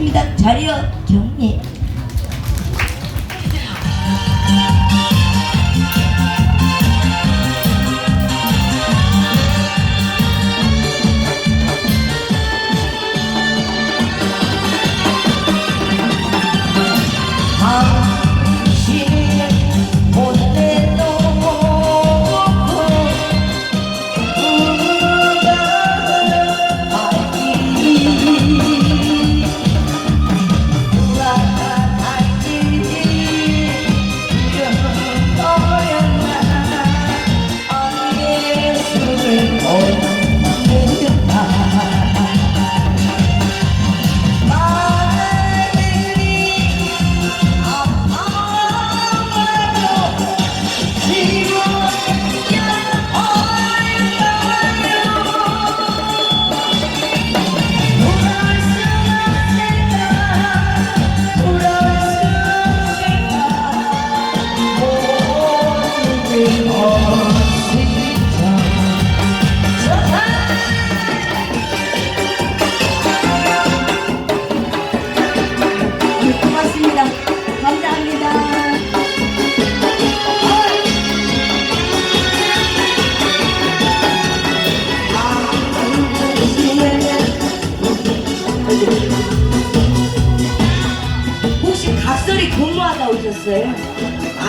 하겠습니다. 자리여 경례.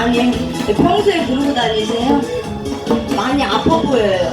아니 평소에 그러고 다니세요? 많이 아파 보여요.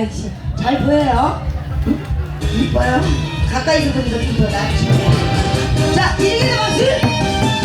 해야지. 잘 보여요? 응? 이뻐요? 가까이서 보니까 좀더 낫지. 자, 이리게 박수!